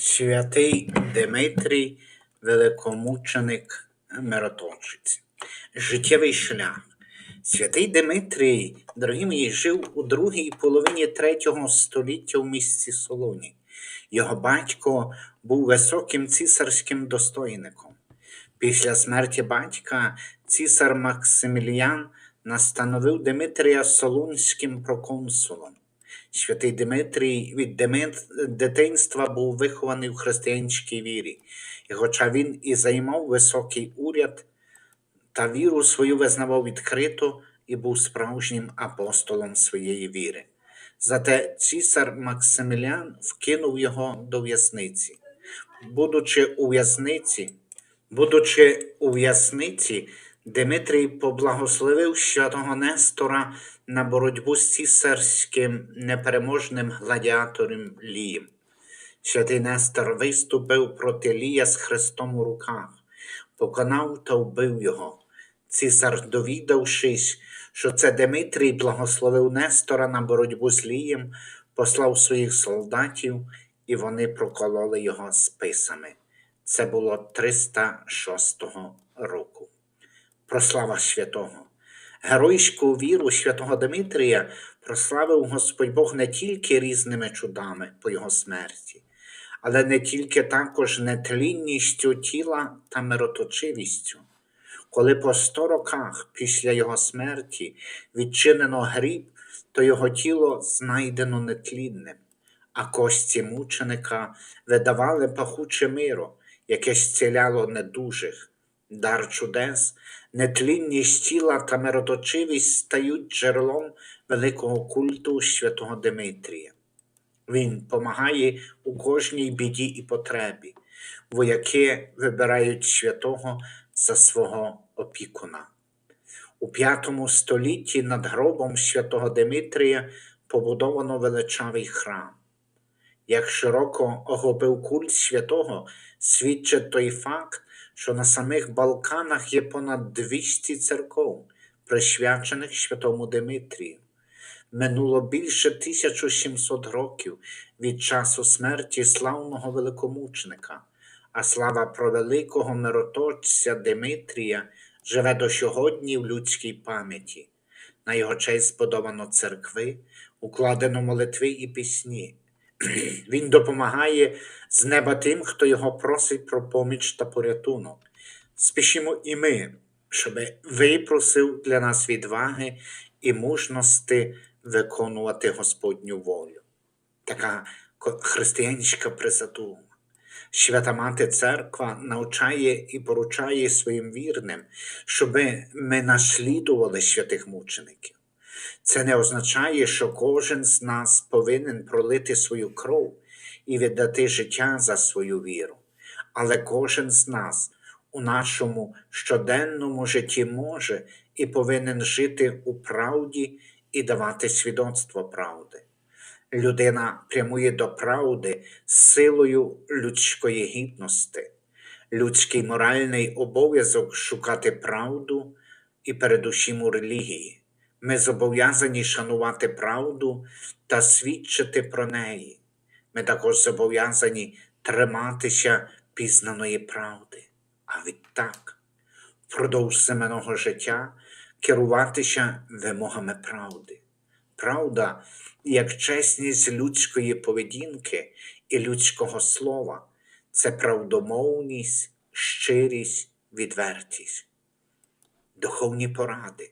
Святий Димитрій, великомученик мироточець. Життєвий шлях. Святий Димитрій, дорогі мої, жив у другій половині третього століття в місті Солоні. Його батько був високим цісарським достойником. Після смерті батька цісар Максиміліан настановив Димитрія Солунським проконсулом. Святий Димитрій від дитинства був вихований в християнській вірі, і хоча він і займав високий уряд, та віру свою визнавав відкрито і був справжнім апостолом своєї віри. Зате цісар Максимілян вкинув його до в'язниці. Будучи у в'язниці, будучи у в'язниці, Димитрій поблагословив святого Нестора на боротьбу з цісарським непереможним гладіатором Лієм. Святий Нестор виступив проти Лія з хрестом у руках, поконав та вбив його. Цісар, довідавшись, що це Димитрій благословив Нестора на боротьбу з Лієм, послав своїх солдатів, і вони прокололи його списами. Це було 306 року. Прослава святого. Геройську віру святого Димитрія прославив Господь Бог не тільки різними чудами по його смерті, але не тільки також нетлінністю тіла та мироточивістю. Коли по сто роках після його смерті відчинено гріб, то його тіло знайдено нетлінним, а кості мученика видавали пахуче миро, яке зціляло недужих. Дар чудес, нетлінність тіла та мироточивість стають джерелом великого культу святого Димитрія. Він помагає у кожній біді і потребі. Вояки вибирають святого за свого опікуна. У п'ятому столітті над гробом святого Димитрія побудовано величавий храм. Як широко охопив культ святого, свідчить той факт, що на самих Балканах є понад 200 церков, присвячених святому Димитрію. Минуло більше 1700 років від часу смерті славного великомученика, а слава про великого мироточця Димитрія живе до сьогодні в людській пам'яті. На його честь збудовано церкви, укладено молитви і пісні. Він допомагає з неба тим, хто його просить про поміч та порятунок. Спішимо і ми, щоб випросив для нас відваги і мужності виконувати Господню волю. Така християнська призадума. Свята Мати Церква навчає і поручає своїм вірним, щоб ми наслідували святих мучеників. Це не означає, що кожен з нас повинен пролити свою кров і віддати життя за свою віру. Але кожен з нас у нашому щоденному житті може і повинен жити у правді і давати свідоцтво правди. Людина прямує до правди силою людської гідності, людський моральний обов'язок шукати правду і передусім у релігії. Ми зобов'язані шанувати правду та свідчити про неї. Ми також зобов'язані триматися пізнаної правди, а відтак впродовж земного життя керуватися вимогами правди. Правда, як чесність людської поведінки і людського слова, це правдомовність, щирість, відвертість. Духовні поради,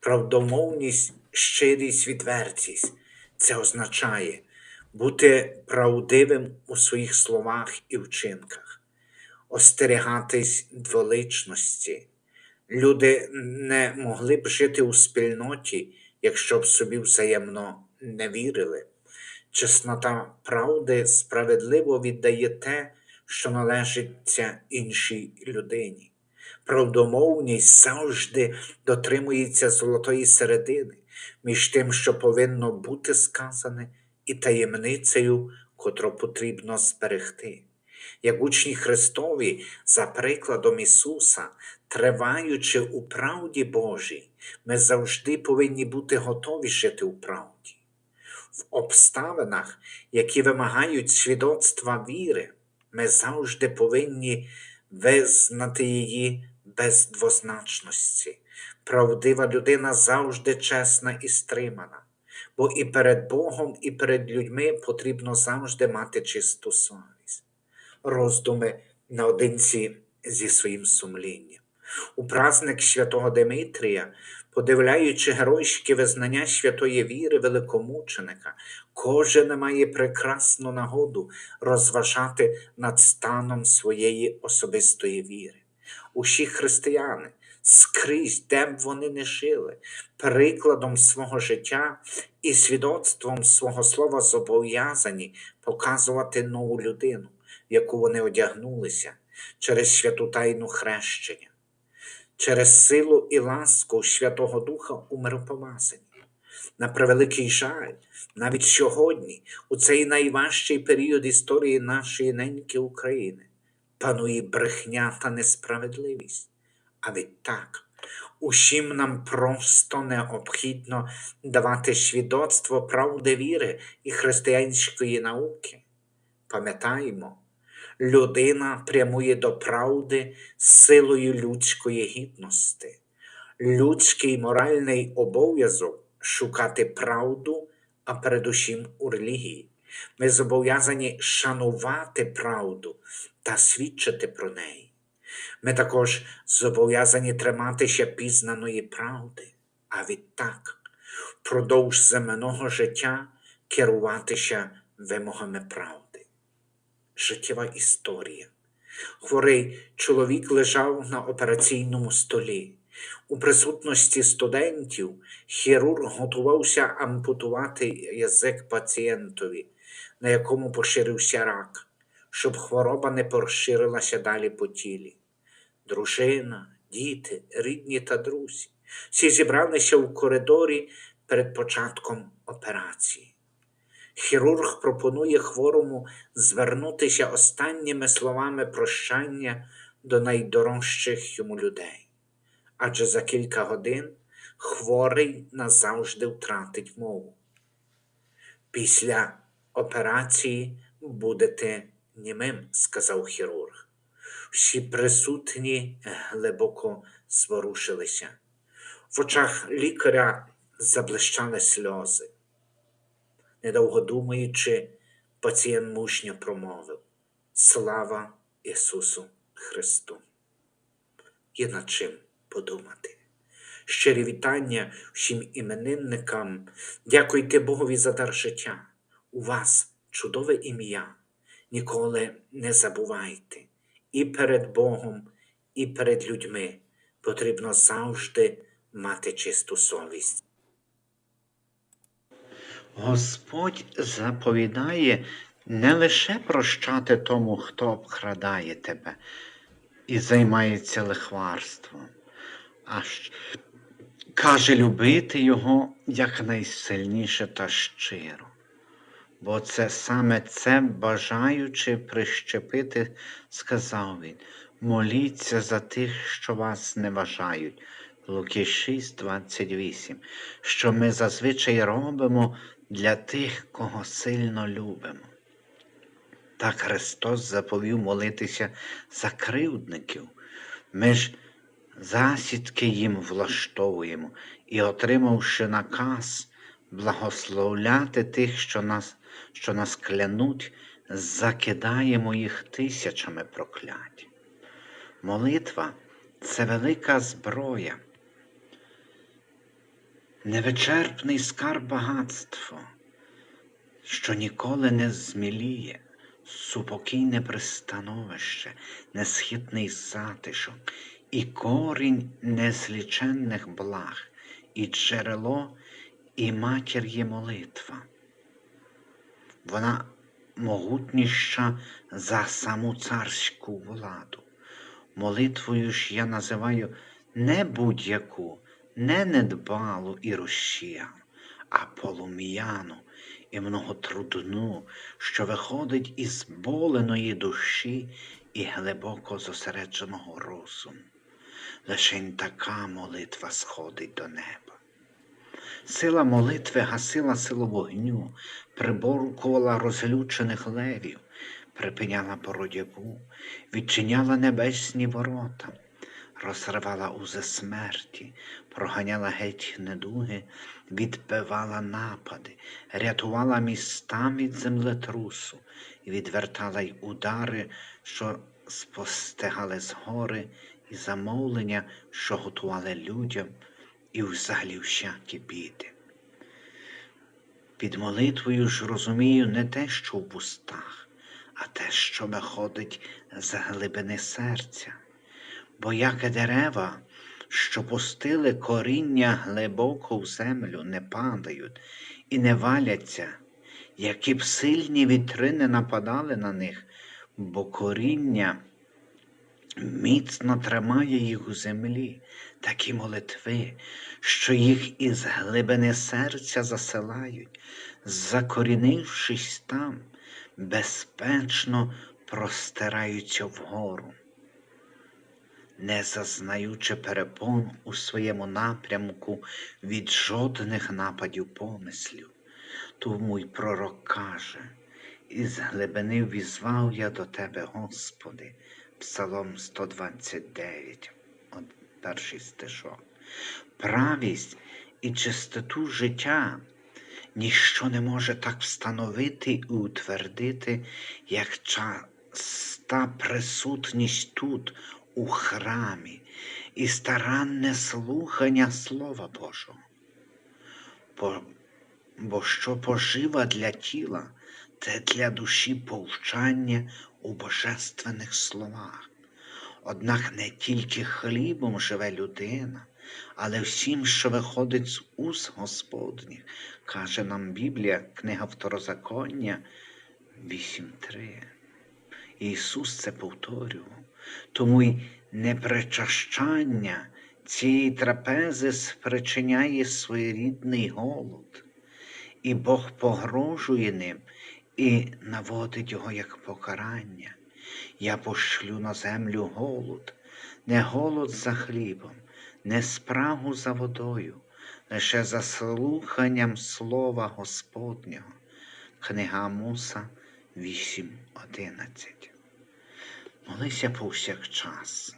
правдомовність, щирість, відвертість це означає бути правдивим у своїх словах і вчинках, остерігатись дволичності. Люди не могли б жити у спільноті, якщо б собі взаємно не вірили. Чеснота правди справедливо віддає те, що належиться іншій людині. Правдомовність завжди дотримується золотої середини між тим, що повинно бути сказане, і таємницею, котру потрібно зберегти. Як учні Христові, за прикладом Ісуса, триваючи у правді Божій, ми завжди повинні бути готові жити у правді. в обставинах, які вимагають свідоцтва віри, ми завжди повинні визнати її без двозначності. Правдива людина завжди чесна і стримана, бо і перед Богом, і перед людьми потрібно завжди мати чисту совість. Роздуми наодинці зі своїм сумлінням. У праздник святого Димитрія, подивляючи геройське визнання святої віри великомученика, кожен має прекрасну нагоду розважати над станом своєї особистої віри. Усі християни, скрізь, де б вони не жили, прикладом свого життя і свідоцтвом свого слова зобов'язані показувати нову людину, в яку вони одягнулися через святу тайну хрещення через силу і ласку Святого Духа у миропомазанні. На превеликий жаль, навіть сьогодні, у цей найважчий період історії нашої неньки України, панує брехня та несправедливість. А відтак, усім нам просто необхідно давати свідоцтво правди віри і християнської науки. Пам'ятаємо, людина прямує до правди силою людської гідності. Людський моральний обов'язок шукати правду, а передусім у релігії. Ми зобов'язані шанувати правду та свідчити про неї. Ми також зобов'язані триматися пізнаної правди, а відтак впродовж земного життя керуватися вимогами правди життєва історія. Хворий чоловік лежав на операційному столі. У присутності студентів хірург готувався ампутувати язик пацієнтові, на якому поширився рак, щоб хвороба не поширилася далі по тілі. Дружина, діти, рідні та друзі всі зібралися в коридорі перед початком операції. Хірург пропонує хворому звернутися останніми словами прощання до найдорожчих йому людей. Адже за кілька годин хворий назавжди втратить мову. Після операції будете німим, сказав хірург. Всі присутні глибоко зворушилися. В очах лікаря заблищали сльози. Недовго думаючи, пацієнт мужньо промовив Слава Ісусу Христу! Є над чим подумати. Щирі вітання всім іменинникам, дякуйте Богові за дар життя. У вас чудове ім'я. Ніколи не забувайте. І перед Богом, і перед людьми потрібно завжди мати чисту совість. Господь заповідає не лише прощати тому, хто обкрадає тебе і займається лихварством, а каже любити його якнайсильніше та щиро. Бо це саме це, бажаючи прищепити, сказав він, моліться за тих, що вас не вважають. Луки 6, 28, що ми зазвичай робимо для тих, кого сильно любимо. Так Христос заповів молитися за кривдників. Ми ж засідки їм влаштовуємо і, отримавши наказ благословляти тих, що нас, що нас клянуть, закидаємо їх тисячами проклять. Молитва це велика зброя, невичерпний скарб багатство, що ніколи не зміліє, супокійне пристановище, несхитний затишок, і корінь незліченних благ, і джерело, і матір молитва. Вона могутніша за саму царську владу. Молитвою ж я називаю не будь-яку, не недбалу і розчія, а полум'яну і многотрудну, що виходить із боленої душі і глибоко зосередженого розуму. Лишень така молитва сходить до неба. Сила молитви гасила силу вогню, приборкувала розлючених левів, припиняла боротьбу, відчиняла небесні ворота, розривала узи смерті, проганяла геть недуги, відбивала напади, рятувала міста від землетрусу відвертала й удари, що спостигали згори, і замовлення, що готували людям, і взагалі всякі біди. Під молитвою ж розумію не те, що в пустах, а те, що виходить з глибини серця. Бо як дерева, що пустили коріння глибоко в землю, не падають і не валяться, які б сильні вітри не нападали на них, бо коріння міцно тримає їх у землі, такі молитви, що їх із глибини серця засилають, закорінившись там, безпечно простираються вгору, не зазнаючи перепон у своєму напрямку від жодних нападів помислів. Тому й пророк каже, із глибини візвав я до тебе, Господи, Псалом 129, от перший стишок. Правість і чистоту життя ніщо не може так встановити і утвердити, як часта присутність тут, у храмі, і старанне слухання Слова Божого. Бо, бо що пожива для тіла, те для душі повчання у божественних словах. Однак не тільки хлібом живе людина, але всім, що виходить з уст Господніх, каже нам Біблія, книга Второзаконня 8.3. Ісус це повторював, тому й непричащання цієї трапези спричиняє своєрідний голод, і Бог погрожує ним і наводить його як покарання. Я пошлю на землю голод, не голод за хлібом, не спрагу за водою, лише за слуханням слова Господнього. Книга Муса 8.11. Молися повсякчас,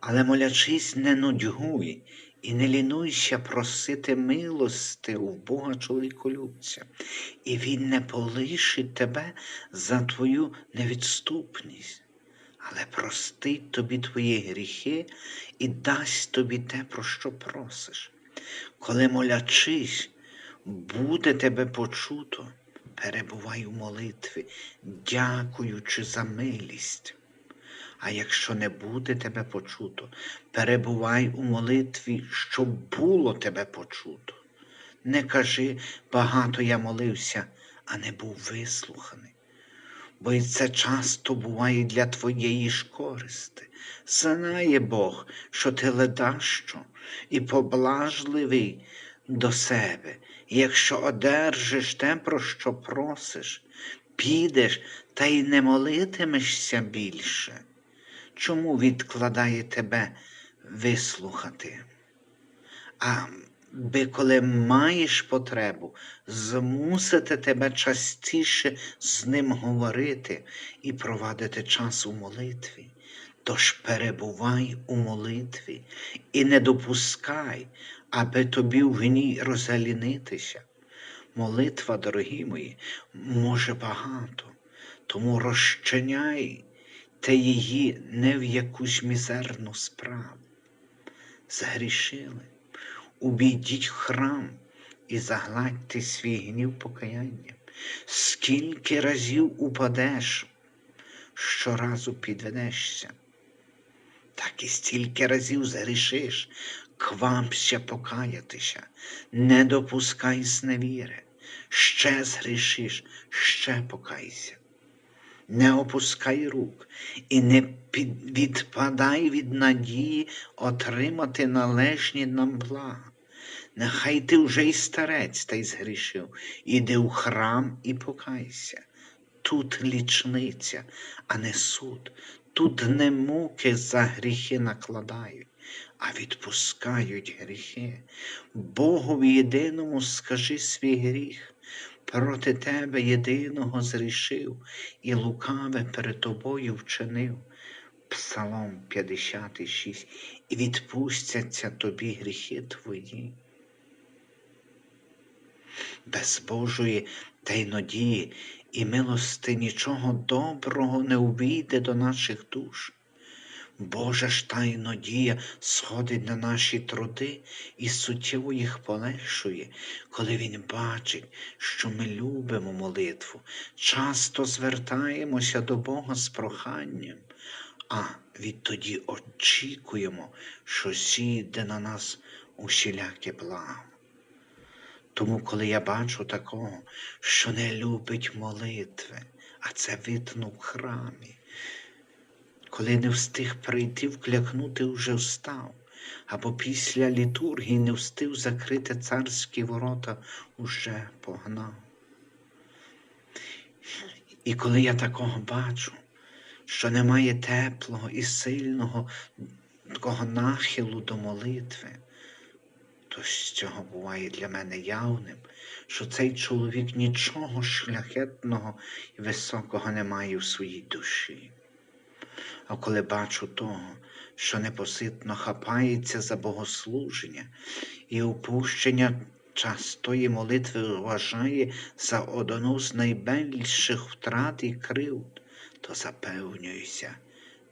але молячись, не нудьгуй і не лінуйся просити милости у Бога чоловіколюбця, і Він не полишить тебе за твою невідступність, але простить тобі твої гріхи і дасть тобі те, про що просиш. Коли молячись, буде тебе почуто, перебувай у молитві, дякуючи за милість. А якщо не буде тебе почуто, перебувай у молитві, щоб було тебе почуто. Не кажи, багато я молився, а не був вислуханий. Бо і це часто буває для твоєї ж користи. Знає Бог, що ти ледащо і поблажливий до себе, якщо одержиш те, про що просиш, підеш та й не молитимешся більше чому відкладає тебе вислухати? А би коли маєш потребу, змусити тебе частіше з ним говорити і провадити час у молитві. Тож перебувай у молитві і не допускай, аби тобі в гній розгалінитися. Молитва, дорогі мої, може багато, тому розчиняй та її не в якусь мізерну справу. Згрішили, убійдіть храм і загладьте свій гнів покаянням. Скільки разів упадеш, щоразу підведешся, так і стільки разів згрішиш, квапся покаятися, не допускай зневіри, ще згрішиш, ще покайся не опускай рук і не відпадай від надії отримати належні нам блага. Нехай ти вже й старець та й згрішив, іди у храм і покайся. Тут лічниця, а не суд, тут не муки за гріхи накладають, а відпускають гріхи. Богові єдиному скажи свій гріх. Проти тебе єдиного зрішив і лукаве перед тобою вчинив. Псалом 56. І відпустяться тобі гріхи твої. Без Божої тайнодії і милости нічого доброго не увійде до наших душ. Божа ж тайнодія сходить на наші труди і суттєво їх полегшує, коли Він бачить, що ми любимо молитву, часто звертаємося до Бога з проханням, а відтоді очікуємо, що зійде на нас усіляке благо. Тому, коли я бачу такого, що не любить молитви, а це видно в храмі, коли не встиг прийти, вклякнути вже встав, або після літургії не встиг закрити царські ворота, уже погнав. І коли я такого бачу, що немає теплого і сильного такого нахилу до молитви, то з цього буває для мене явним, що цей чоловік нічого шляхетного і високого не має в своїй душі. А коли бачу того, що непоситно хапається за богослуження і опущення частої молитви вважає за одну з найбільших втрат і кривд, то запевнююся,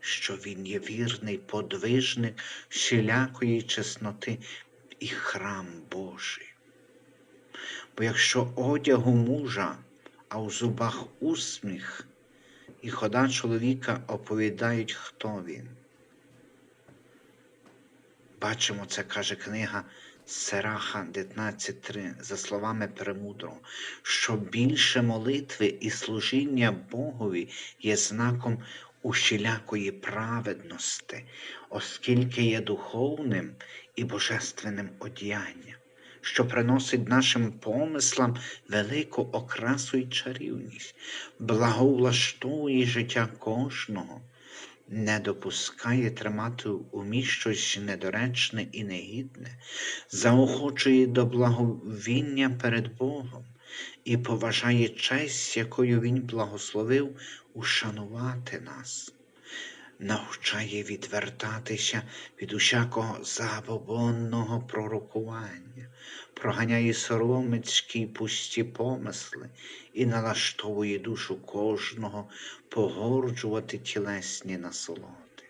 що він є вірний подвижник всілякої чесноти і храм Божий. Бо якщо одягу мужа, а у зубах усміх, і хода чоловіка оповідають, хто він. Бачимо, це каже книга Сераха 19.3, за словами Премудрого, що більше молитви і служіння Богові є знаком усілякої праведності, оскільки є духовним і божественним одіянням, що приносить нашим помислам велику окрасу й чарівність, благовлаштовує життя кожного, не допускає тримати в умі щось недоречне і негідне, заохочує до благовіння перед Богом і поважає честь, якою Він благословив ушанувати нас. Навчає відвертатися від усякого забобонного пророкування, проганяє соромицькі й пусті помисли і налаштовує душу кожного погорджувати тілесні насолоди.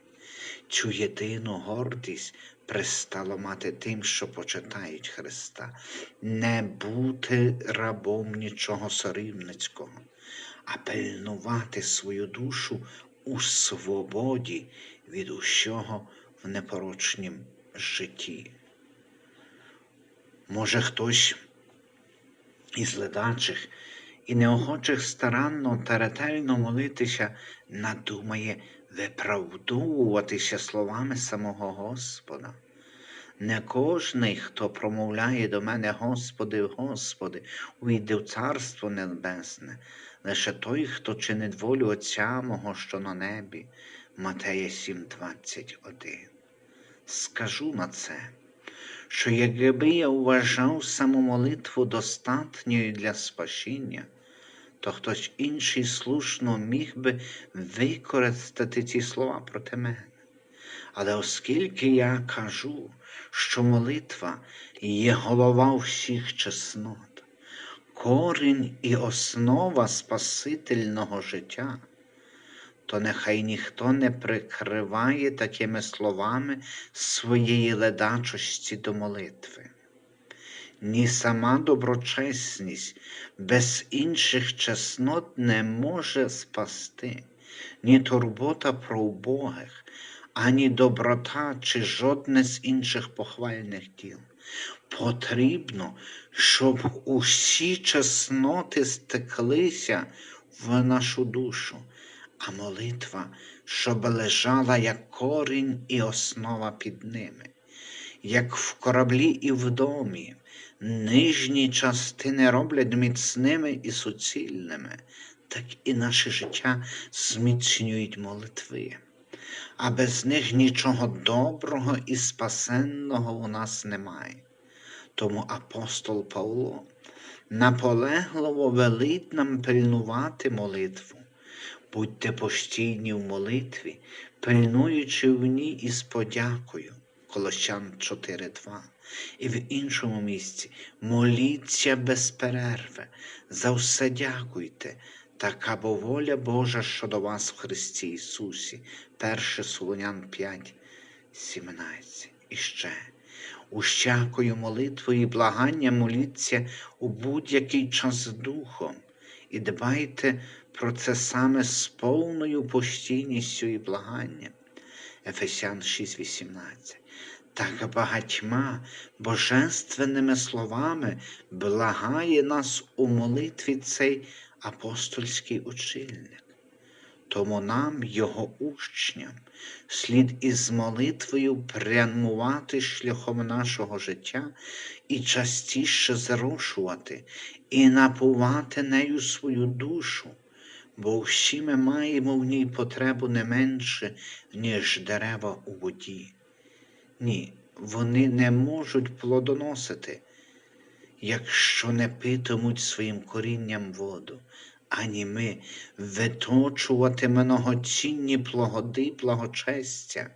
Цю єдину гордість пристало мати тим, що почитають Христа, не бути рабом нічого соромницького, а пильнувати свою душу у свободі від усього в непорочнім житті. Може, хтось із ледачих і неохочих старанно та ретельно молитися, надумає виправдовуватися словами самого Господа. Не кожний, хто промовляє до мене, Господи, Господи, увійде в Царство Небесне, лише той, хто чинить волю Отця мого, що на небі, Матея 7,21. Скажу на це, що якби я вважав саму молитву достатньою для спасіння, то хтось інший слушно міг би використати ці слова проти мене. Але оскільки я кажу, що молитва є голова всіх чеснот, корінь і основа Спасительного життя, то нехай ніхто не прикриває такими словами своєї ледачості до молитви. Ні сама доброчесність без інших чеснот не може спасти, ні турбота про убогих, ані доброта чи жодне з інших похвальних діл. Потрібно, щоб усі чесноти стеклися в нашу душу, а молитва, щоб лежала як корінь і основа під ними, як в кораблі і в домі. Нижні частини роблять міцними і суцільними, так і наше життя зміцнюють молитви. а без них нічого доброго і спасенного у нас немає. Тому апостол Павло наполегливо велить нам пильнувати молитву. Будьте постійні в молитві, пильнуючи в ній із подякою. Колощан 4.2. І в іншому місці моліться без перерви, за все дякуйте, така бо воля Божа щодо вас в Христі Ісусі. 1 Солонян 5, 17. І ще. Ущакою молитвою і благання моліться у будь-який час духом, і дбайте про це саме з повною постійністю і благанням. Ефесян 6,18. Так багатьма божественними словами благає нас у молитві цей апостольський учильник. Тому нам, його учням, слід із молитвою прямувати шляхом нашого життя і частіше зрошувати, і напувати нею свою душу, бо всі ми маємо в ній потребу не менше, ніж дерева у воді. Ні, вони не можуть плодоносити, якщо не питимуть своїм корінням воду, ані ми виточувати многоцінні плогоди благочестя,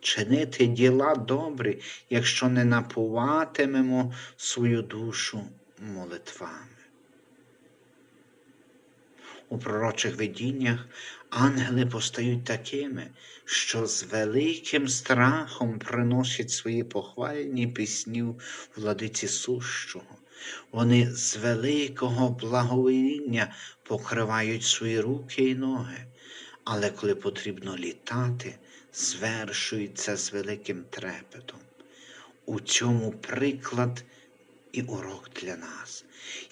чинити діла добрі, якщо не напуватимемо свою душу молитвами. У пророчих видіннях ангели постають такими, що з великим страхом приносять свої похвальні пісні владиці сущого. Вони з великого благовіння покривають свої руки і ноги, але коли потрібно літати, звершуються з великим трепетом. У цьому приклад і урок для нас,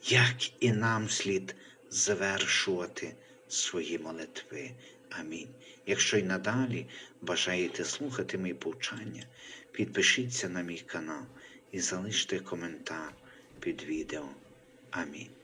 як і нам слід звершувати свої молитви. Амінь. Якщо й надалі бажаєте слухати мої повчання, підпишіться на мій канал і залиште коментар під відео. Амінь.